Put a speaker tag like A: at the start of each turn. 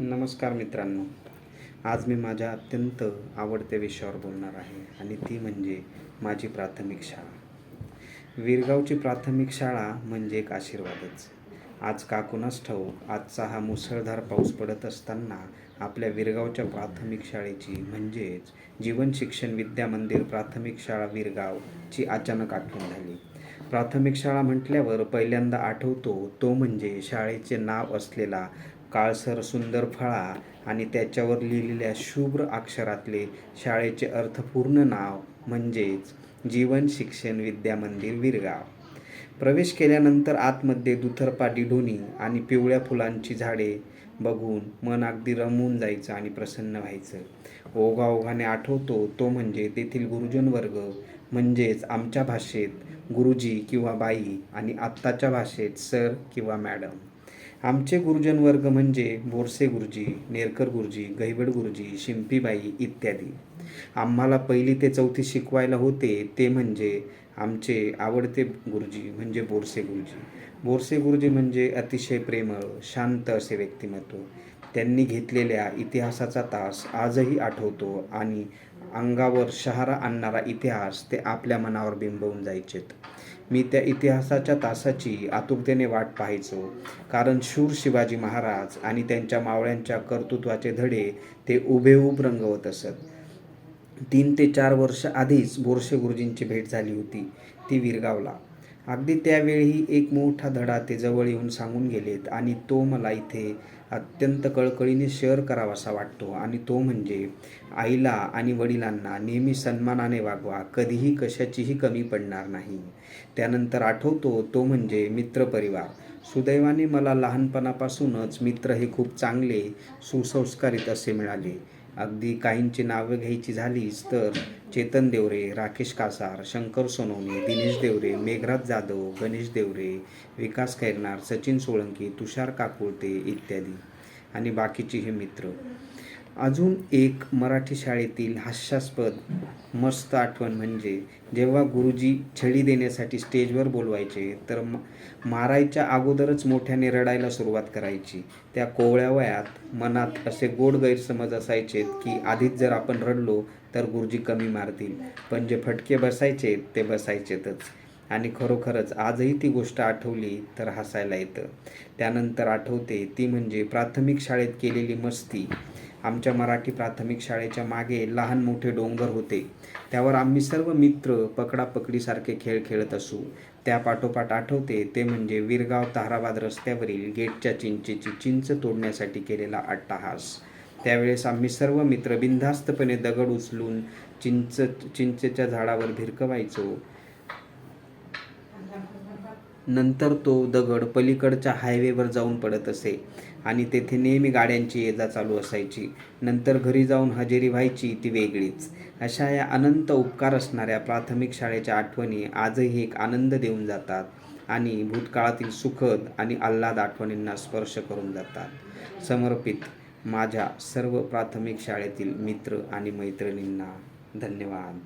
A: नमस्कार मित्रांनो. आज मी माझ्या अत्यंत आवडत्या विषयावर बोलणार आहे आणि ती म्हणजे माझी प्राथमिक शाळा. विरगावची प्राथमिक शाळा म्हणजे एक आशीर्वादच. आज काकूनच कुणास आजचा हा मुसळधार पाऊस पडत असताना आपल्या विरगावच्या प्राथमिक शाळेची म्हणजेच जीवन शिक्षण विद्या मंदिर प्राथमिक शाळा विरगावची अचानक आठवण झाली. प्राथमिक शाळा म्हटल्यावर पहिल्यांदा आठवतो तो म्हणजे शाळेचे नाव असलेला काळसर सुंदर फळा आणि त्याच्यावर लिहिलेल्या शुभ्र अक्षरातले शाळेचे अर्थपूर्ण नाव म्हणजेच जीवन शिक्षण विद्या मंदिर विरगाव. प्रवेश केल्यानंतर आतमध्ये दुथरपाटी ढोणी आणि पिवळ्या फुलांची झाडे बघून मन अगदी रमून जायचं आणि प्रसन्न व्हायचं. ओघा ओघाने आठवतो तो म्हणजे तेथील गुरुजन वर्ग म्हणजेच आमच्या भाषेत गुरुजी किंवा बाई आणि आत्ताच्या भाषेत सर किंवा मॅडम. आमचे गुरुजन वर्ग म्हणजे बोरसे गुरुजी नेरकर गुरुजी गहिबड गुरुजी शिंपीबाई इत्यादी. आम्हाला पहिली ते चौथी शिकवायला होते ते म्हणजे आमचे आवडते गुरुजी म्हणजे बोरसे गुरुजी. बोरसे गुरुजी म्हणजे अतिशय प्रेमळ शांत असे व्यक्तिमत्व. त्यांनी घेतलेल्या इतिहासाचा तास आजही आठवतो आणि अंगावर शहारा आणणारा इतिहास ते आपल्या मनावर बिंबवून जायचेत. मी त्या इतिहासाच्या तासाची आतुरतेने वाट पाहायचो. कारण शूर शिवाजी महाराज आणि त्यांच्या मावळ्यांच्या कर्तृत्वाचे धडे ते उभेऊब रंगवत असत. तीन ते चार वर्ष आधीच बोरसे गुरुजींची भेट झाली होती. ती विरगावला. अगदी त्यावेळी एक मोठा धडा ते जवळ येऊन सांगून गेलेत आणि तो मला इथे अत्यंत कळकळीने शेअर करावासा वाटतो. आणि तो म्हणजे आईला आणि वडिलांना नेहमी सन्मानाने वागवा कधीही कशाचीही कमी पडणार नाही. त्यानंतर आठवतो तो म्हणजे मित्रपरिवार सुदैवाने मला लहानपणापासूनच मित्र हे खूप चांगले सुसंस्कारित असे मिळाले. अगदी काहींची नावे घ्यायची झालीच तर चेतन देवरे राकेश कासार शंकर सोनवणे दिनेश देवरे मेघराज जाधव गणेश देवरे विकास खैरनार सचिन सोळंकी तुषार काकुळते इत्यादी. आणि बाकीचे हे मित्र. अजून एक मराठी शाळेतील हास्यास्पद मस्त आठवण म्हणजे जेव्हा गुरुजी छडी देण्यासाठी स्टेजवर बोलवायचे तर म मारायच्या अगोदरच मोठ्याने रडायला सुरुवात करायची. त्या कोवळ्या वयात मनात असे गोड गैरसमज असायचे की आधीच जर आपण रडलो तर गुरुजी कमी मारतील. पण जे फटके बसायचे ते बसायचेतच. आणि खरोखरच आजही ती गोष्ट आठवली तर हसायला येतं. त्यानंतर आठवते ती म्हणजे प्राथमिक शाळेत केलेली मस्ती. आमच्या मराठी प्राथमिक शाळेच्या मागे लहान मोठे डोंगर होते. त्यावर आम्ही सर्व मित्र पकडापकडीसारखे खेळ खेळत असू. त्या पाठोपाठ आठवते ते म्हणजे विरगाव ताराबाद रस्त्यावरील गेटच्या चिंचेची चिंच तोडण्यासाठी केलेला अट्टाहास. त्यावेळेस आम्ही सर्व मित्र बिनधास्तपणे दगड उचलून चिंच चिंचेच्या झाडावर भिरकवायचो. नंतर तो दगड पलीकडच्या हायवेवर जाऊन पडत असे आणि तेथे नेहमी गाड्यांची ये जा चालू असायची. नंतर घरी जाऊन हजेरी व्हायची ती वेगळीच. अशा या अनंत उपकार असणाऱ्या प्राथमिक शाळेच्या आठवणी आजही एक आनंद देऊन जातात आणि भूतकाळातील सुखद आणि आल्हाद आठवणींना स्पर्श करून जातात. समर्पित माझ्या सर्व प्राथमिक शाळेतील मित्र आणि मैत्रिणींना धन्यवाद.